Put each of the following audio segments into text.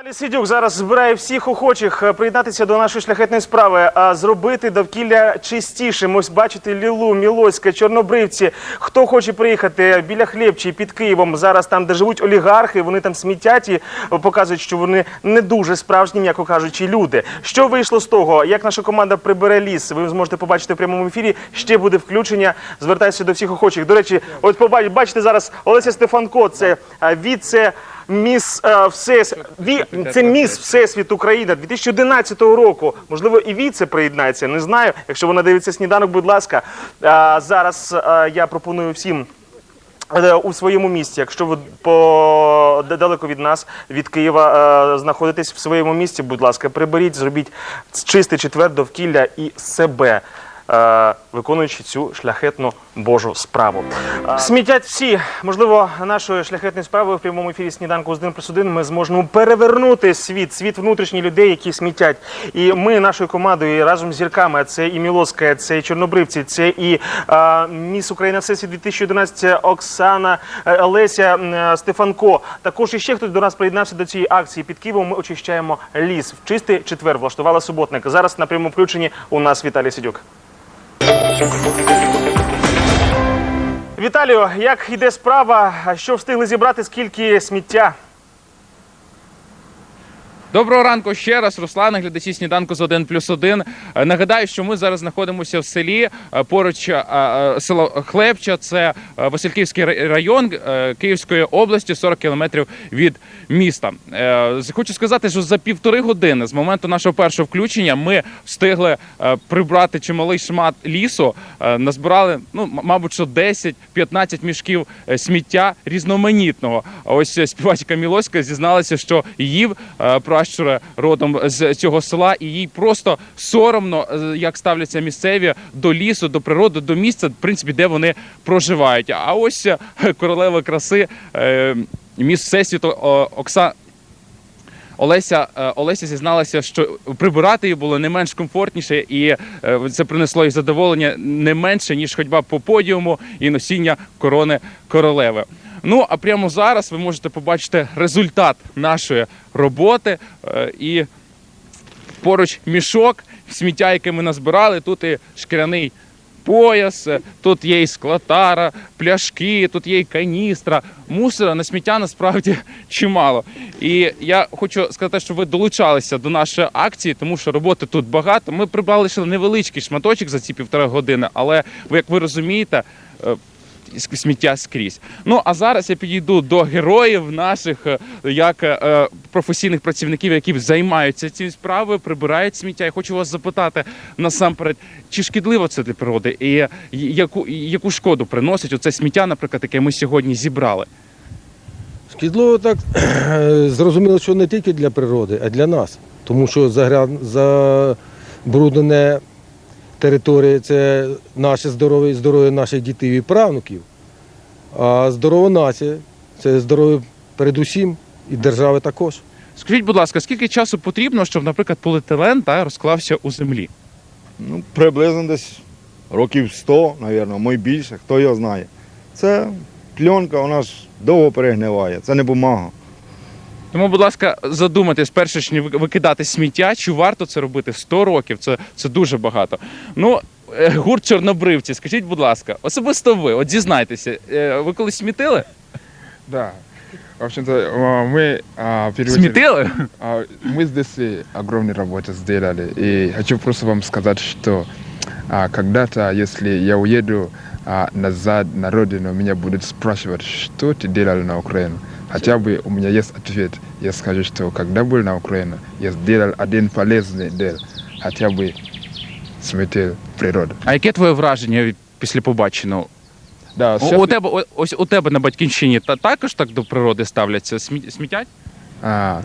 Віталій Сидюк зараз збирає всіх охочих е, приєднатися до нашої шляхетної справи, а зробити довкілля чистішим. Ось бачите, Лілу, Мілоська, Чорнобривці. Хто хоче приїхати біля Хлєбчі під Києвом, зараз там, де живуть олігархи, вони там смітять і показують, що вони не дуже справжні, м'яко кажучи, люди. Що вийшло з того? Як наша команда прибере ліс? Ви зможете побачити в прямому ефірі. Ще буде включення. Звертаюся до всіх охочих. До речі, от побачите, бачите зараз Олеся Стефанко. Це е, віце. Міс е, Всес... Ві... це міс Всесвіт Україна 2011 року. Можливо, і віце приєднається. Не знаю. Якщо вона дивиться сніданок, будь ласка. А, зараз е, я пропоную всім. е, У своєму місті, якщо ви по далеко від нас, від Києва, е, знаходитесь в своєму місті, будь ласка, приберіть, зробіть чистий четвер довкілля і себе, е, виконуючи цю шляхетну Божу справу. Смітять всі, можливо, нашою шляхетною справою в прямому ефірі сніданку з 1 плюс 1 ми зможемо перевернути світ, світ внутрішніх людей, які смітять. І ми нашою командою разом з зірками, це і Мілоска, це і Чорнобривці, це і е, Міс Україна Всесвіт 2011 Оксана е, Олеся е, Стефанко. Також іще хтось до нас приєднався до цієї акції. Під Києвом ми очищаємо ліс. В чистий четвер влаштувала суботник. Зараз на прямому включенні у нас Віталій Сидюк. Віталію, як йде справа? Що встигли зібрати? Скільки сміття? Доброго ранку ще раз, Руслан, глядачі сніданку з 1 плюс 1. Е, Нагадаю, що ми зараз знаходимося в селі е, поруч е, село Хлебча, це Васильківський район Київської області, 40 кілометрів від міста. Хочу сказати, що за півтори години з моменту нашого першого включення ми встигли прибрати чималий шмат лісу. Назбирали, ну, мабуть, що 10-15 мішків сміття різноманітного. Ось співачка Мілоська зізналася, що її е, пращура родом з цього села, і їй просто соромно, е, як ставляться місцеві до лісу, до природи, до місця, в принципі, де вони проживають. А ось е, королева краси, е, міс Всесвіту Окса. Олеся Олеся зізналася, що прибирати її було не менш комфортніше, і це принесло їй задоволення не менше ніж ходьба по подіуму і носіння корони королеви. Ну а прямо зараз ви можете побачити результат нашої роботи е, і поруч мішок, сміття, яке ми назбирали. Тут і шкіряний пояс, е, тут є і склотара, пляшки, тут є і каністра. Мусора на сміття насправді чимало. І я хочу сказати, що ви долучалися до нашої акції, тому що роботи тут багато. Ми прибрали лише невеличкий шматочок за ці півтора години, але як ви розумієте, е, сміття скрізь. Ну а зараз я підійду до героїв наших е, як е, професійних працівників, які займаються цією справою, прибирають сміття. Я хочу вас запитати насамперед, чи шкідливо це для природи, і е, яку, яку шкоду приносить оце сміття, наприклад, яке ми сьогодні зібрали. Шкідливо так зрозуміло, що не тільки для природи, а для нас. Тому що загря- забруднене територія це наше здоров'я, здоров'я наших дітей і правнуків. А здорова нація це здоров'я передусім і держави також. Скажіть, будь ласка, скільки часу потрібно, щоб, наприклад, поліетилен та розклався у землі? Ну, приблизно десь років 100, мабуть, може більше, хто його знає. Це пленка, вона ж довго перегниває, це не бумага. Тому, будь ласка, задумайтесь, перше ніж викидати сміття, чи варто це робити 100 років. Це, це дуже багато. Ну, е, гурт чорнобривці, скажіть, будь ласка, особисто ви, от зізнайтеся, е, ви колись смітили? Да. В общем-то, а, мы а, переводили- Смітили? а, Мы здесь и огромную работу сделали. И хочу просто вам сказать, что а, когда-то, если я уеду а, назад на родину, меня будут спрашивать, что ты делал на Украину. Хотя бы у меня есть ответ. Я скажу, что когда был на Украине, я сделал один полезный дел. Хотя бы сметил природу. А яке твоє враження від- після побаченого? Да, У, сейчас- у тебе о- ось у тебе на батьківщині та також так до природи ставляться? Смі- Смітять? А,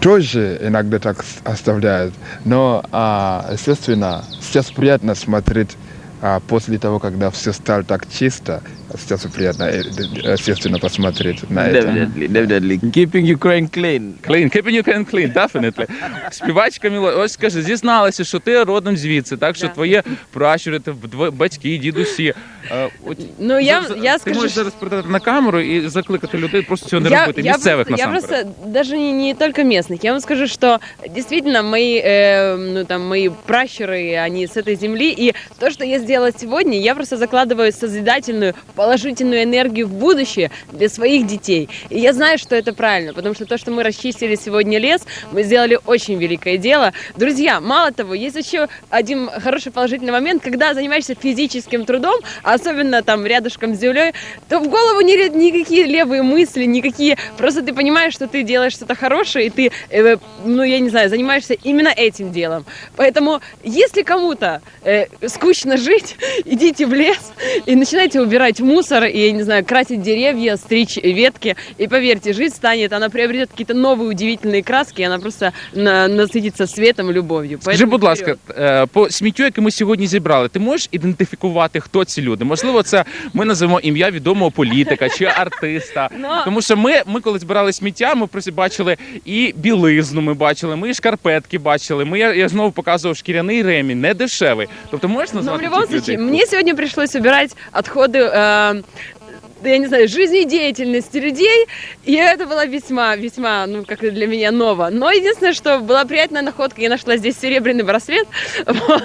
тоже иногда так с- оставляют. Но, а, естественно, сейчас приятно смотреть а, после того, когда все стало так чисто, сейчас приятно, э, э, естественно, посмотреть на это. Definitely, definitely. Keeping Ukraine clean. Clean, keeping you can clean, definitely. Співачка Міло, ось скажи, зізналася, що ти родом звідси, так що Да. твої пращури, ти дво- батьки, дідусі. Е, от Ну, я, за- я ти скажу, можеш что- зараз передати на камеру і закликати людей просто цього не я, робити. я Місцевих просто, я насамперед. просто даже не, не только местных. Я вам скажу, что действительно мои, э, ну, там, мои пращуры, они с этой земли. И то, что я сделала сегодня, я просто закладываю созидательную, положительную энергию в будущее для своих детей. И я знаю, что это правильно, потому что то, что мы расчистили сегодня лес, мы сделали очень великое дело. Друзья, мало того, есть еще один хороший положительный момент, когда занимаешься физическим трудом, особенно там рядышком с землей, то в голову не лезут никакие левые мысли, никакие. Просто ты понимаешь, что ты делаешь что-то хорошее, и ты, э, ну я не знаю, занимаешься именно этим делом. Поэтому, если кому-то э, скучно жить, идите в лес и начинайте убирать мусор, и, я не знаю, красить деревья, стричь ветки. И поверьте, жизнь станет, она приобретет какие-то новые удивительные краски, и она просто на- насытится светом, любовью. Скажи, Поэтому будь ласка, вперед. е, по сміттю, яке ми сьогодні зібрали, ти можеш ідентифікувати, хто ці люди? Можливо, це ми називаємо ім'я відомого політика чи артиста. Ну, Тому що ми, ми коли збирали сміття, ми просто бачили і білизну, ми бачили, ми і шкарпетки бачили. Ми я, я знову показував шкіряний ремінь, не дешевий. Тобто можеш Но назвати в любом цих случае, людей? мне сегодня пришлось убирать отходы, э, да я не знаю, жизнедеятельности людей, и это было весьма, весьма, ну, как и для меня ново. Но единственное, что была приятная находка, я нашла здесь серебряный браслет, вот.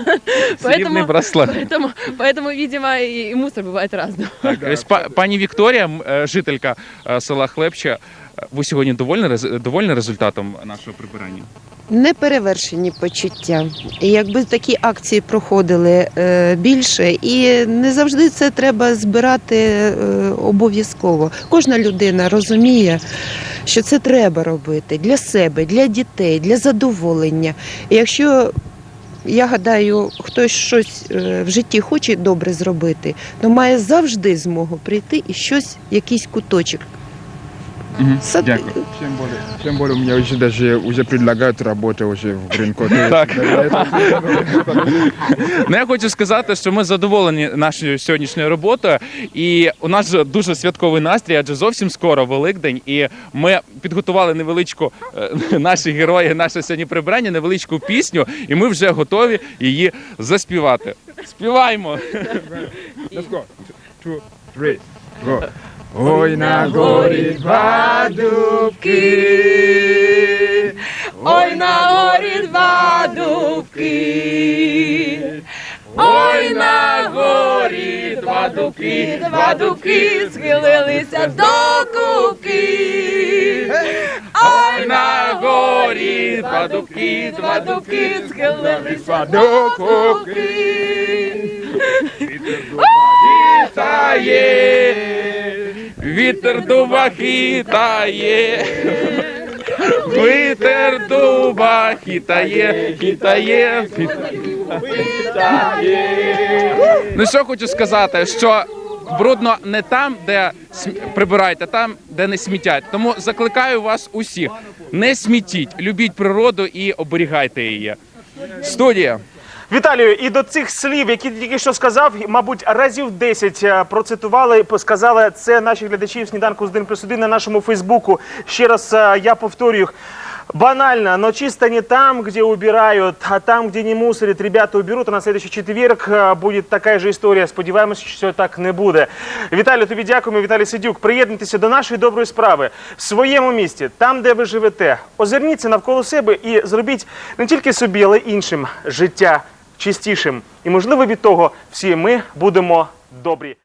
Срібний поэтому, браслет. поэтому, поэтому, видимо, и, и мусор бывает разным. Так, ось па- пані Вікторія, м, е, жителька е, села Хлебче. ви сьогодні довольні, довольні результатом нашого прибирання? неперевершені почуття. І якби такі акції проходили е, більше, і не завжди це треба збирати е, обов'язково. Кожна людина розуміє, що це треба робити для себе, для дітей, для задоволення. Якщо я гадаю, хтось щось е, в житті хоче добре зробити, то має завжди змогу прийти і щось, якийсь куточок. Сад- Дякую. Тем более, тем более у меня уже даже уже предлагают работу уже в Гринкоте. Так. Ну, я хочу сказати, що ми задоволені нашою сьогоднішньою роботою, і у нас же дуже святковий настрій, адже зовсім скоро Великдень, і ми підготували невеличку е, наші герої, наше сьогодні прибрання, невеличку пісню, і ми вже готові її заспівати. Співаємо! Let's go. Two, three, go. Ой, на горі два дубки. Ой, на горі два дубки. Ой, на горі два дубки, два дубки схилилися до кубки. Ой, на горі два дубки, два дубки схилилися до кубки. Хитає, вітер дуба хитає. Вітер дуба хитає, хитає. Ну що хочу сказати, що брудно не там, де прибирають, а там, де не смітять. Тому закликаю вас усіх: не смітіть, любіть природу і оберігайте її. Студія. Віталію, і до цих слів, які ти тільки що сказав, мабуть, разів 10 е, процитували, сказали це наші глядачі в сніданку з 1 плюс 1 на нашому Фейсбуку. Ще раз е, я повторюю. Банально, но чисто не там, где убирают, а там, где не мусорят, ребята уберут. А на следующий четверг е, будет така ж історія. Сподіваємося, що так не буде. Віталію, тобі дякуємо. Віталій Сидюк. Приєднуйтеся до нашої доброї справи в своєму місті, там, де ви живете. Озирніться навколо себе і зробіть не тільки собі, але й іншим життя чистішим. І можливо від того всі ми будемо добрі.